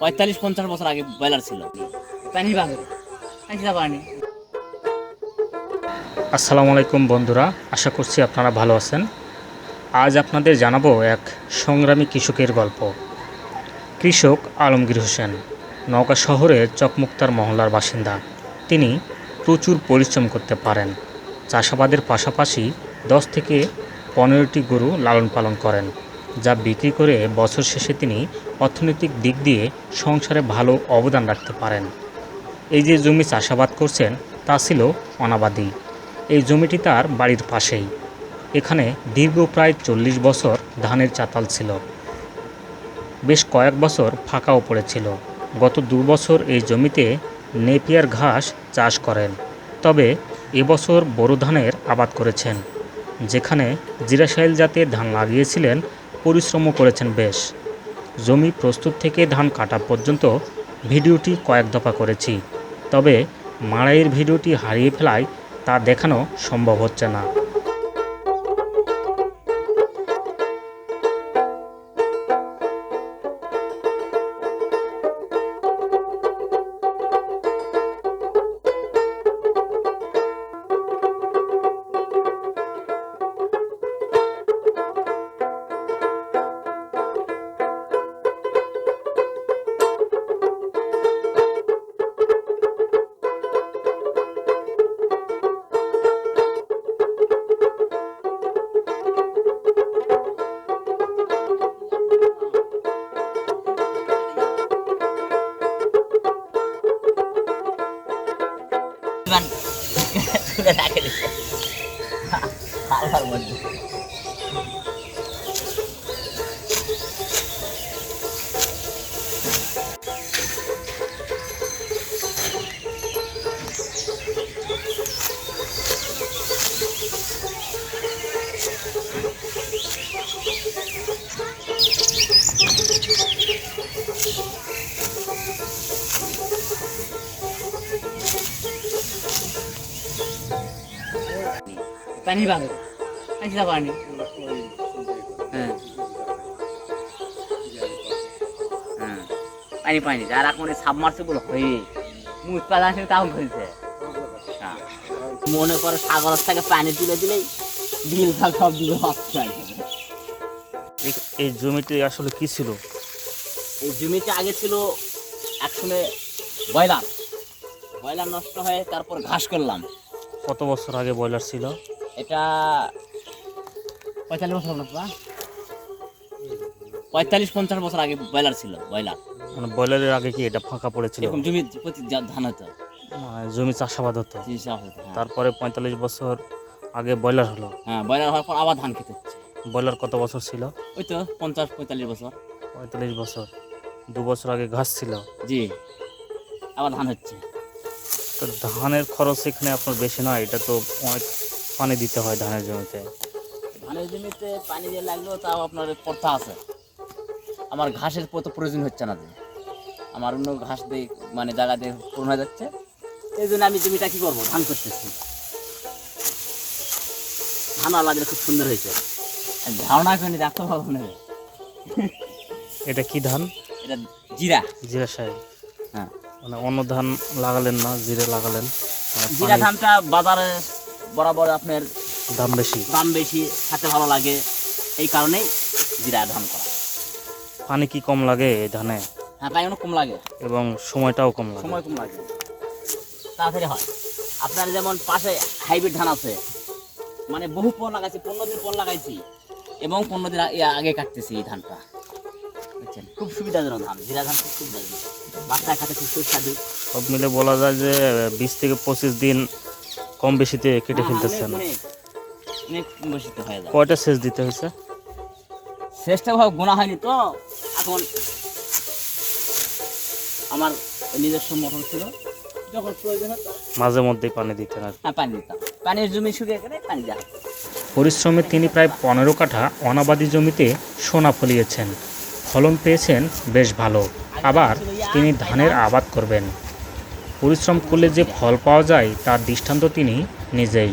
পঁয়তাল্লিশ, পঞ্চাশ বছর আগে ব্রয়লার ছিল। আসসালামু আলাইকুম বন্ধুরা, আশা করছি আপনারা ভালো আছেন। আজ আপনাদের জানাব এক সংগ্রামী কৃষকের গল্প। কৃষক আলমগীর হোসেন, নওগাঁ শহরের চকমুক্তার মহল্লার বাসিন্দা। তিনি প্রচুর পরিশ্রম করতে পারেন। চাষাবাদের পাশাপাশি দশ থেকে পনেরোটি গরু লালন পালন করেন। যা বিক্রি করে বছর শেষে তিনি অর্থনৈতিক দিক দিয়ে সংসারে ভালো অবদান রাখতে পারেন। এই যে জমি চাষাবাদ করছেন, তা ছিল অনাবাদী। এই জমিটি তার বাড়ির পাশেই। এখানে দীর্ঘ প্রায় চল্লিশ বছর ধানের চাতাল ছিল। বেশ কয়েক বছর ফাঁকাও পড়েছিল। গত দু বছর এই জমিতে নেপিয়ার ঘাস চাষ করেন। তবে এবছর বোরো ধানের আবাদ করেছেন, যেখানে জিরাশাইল জাতের ধান লাগিয়েছিলেন পরিশ্রমও করেছেন বেশ। জমি প্রস্তুত থেকে ধান কাটা পর্যন্ত ভিডিওটি কয়েক দফা করেছি। তবে মাড়াইয়ের ভিডিওটি হারিয়ে ফেলায় তা দেখানো সম্ভব হচ্ছে না। cuman sudah tak kena. Halal waduh. পানি বাগে পানি পানি হ্যাঁ। হ্যাঁ। পানি পানি আর এখন সাবমার্সিবল হয়ে মুখ পালা আছে তাও হয়েছে হ্যাঁ। মনে করো সাগর থেকে পানি তুলে দিলেই বিল ভাগ সব হচ্ছে এই- জমিটি আসলে কি ছিল? এই জমিতে আগে ছিল একসময় ব্রয়লার। ব্রয়লার নষ্ট হয়ে তারপর ঘাস করলাম। কত বছর আগে ব্রয়লার ছিল? এটা পঁয়তাল্লিশ বছর বাবা? পঁয়তাল্লিশ পঞ্চাশ বছর আগে ব্রয়লার ছিল ব্রয়লার। মানে ব্রয়লারের আগে কি এটা ফাঁকা পড়েছিল? এরকম জমি প্রতি ধান হতো। মানে জমি চাষাবাদ হতো। চাষ হতো, হ্যাঁ। তারপরে পঁয়তাল্লিশ বছর আগে ব্রয়লার হলো। হ্যাঁ ব্রয়লার হওয়ার পর আবার ধান খেতে হচ্ছে। ব্রয়লার কত বছর ছিল? ওই তো পঞ্চাশ পঁয়তাল্লিশ বছর। পঁয়তাল্লিশ বছর। দু বছর আগে ঘাস ছিল। জি। আবার ধান হচ্ছে। তো ধানের খরচ এখানে আপনার বেশি নয় এটা তো অনেক পানি দিতে হয় ধানের জমিতে। ধানের জমিতে পানি দিয়ে লাগলেও তাও আপনার পড়তা আছে। আমার ঘাসের তো প্রয়োজন হচ্ছে না যে। আমার অন্য ঘাস দিয়ে মানে জায়গা দিয়ে পূর্ণ হয়ে যাচ্ছে। এই জন্য আমি জমিটা কী করব? ধান করতেছি। ধান আলাদা খুব সুন্দর হয়েছে। ধারণা করিনি দেখতে পাবো না এটা কি ধান? এটা জিরা। জিরা সাহেব হ্যাঁ। মানে অন্য ধান লাগালেন না জিরা লাগালেন। মানে জিরা ধানটা বাজারে বরাবর আপনার দাম বেশি। দাম বেশি খেতে ভালো লাগে। এই কারণেই জিরা ধান করা। পানি কি কম লাগে এই ধানে? হ্যাঁ পানি অনেক কম লাগে। এবং সময়টাও কম লাগে। সময় কম লাগে। তাড়াতাড়ি হয়। আপনার যেমন পাশে হাইব্রিড ধান আছে মানে বহু পর লাগাইছি পনেরো দিন পর লাগাইছি এবং পনেরো দিন আগে- আগে কাটতেছি এই ধানটা। বুঝছেন? খুব সুবিধাজনক ধান জিরা ধান খুব সুবিধাজনক। বাচ্চা খাতে খুব সুস্বাদু। সব মিলে বলা যায় যে বিশ থেকে পঁচিশ দিন কম বেশিতে কেটে ফেলতেছেন হয়ে কয়টা সেচ দিতে হয়েছে? শেষটা ভাব গোনা হয়নি তো। এখন আমার নিজস্ব মোটর ছিল। যখন প্রয়োজন হতো মাঝে মধ্যেই পানি দিতেন আর হ্যাঁ পানি দিতাম। পানির জমি শুকিয়ে গেলে পানি দেওয়া পরিশ্রমে তিনি প্রায় পনেরো কাঠা অনাবাদী জমিতে সোনা ফলিয়েছেন। ফলন পেয়েছেন বেশ ভালো। আবার তিনি ধানের আবাদ করবেন। পরিশ্রম করলে যে ফল পাওয়া যায় তার দৃষ্টান্ত তিনি নিজেই।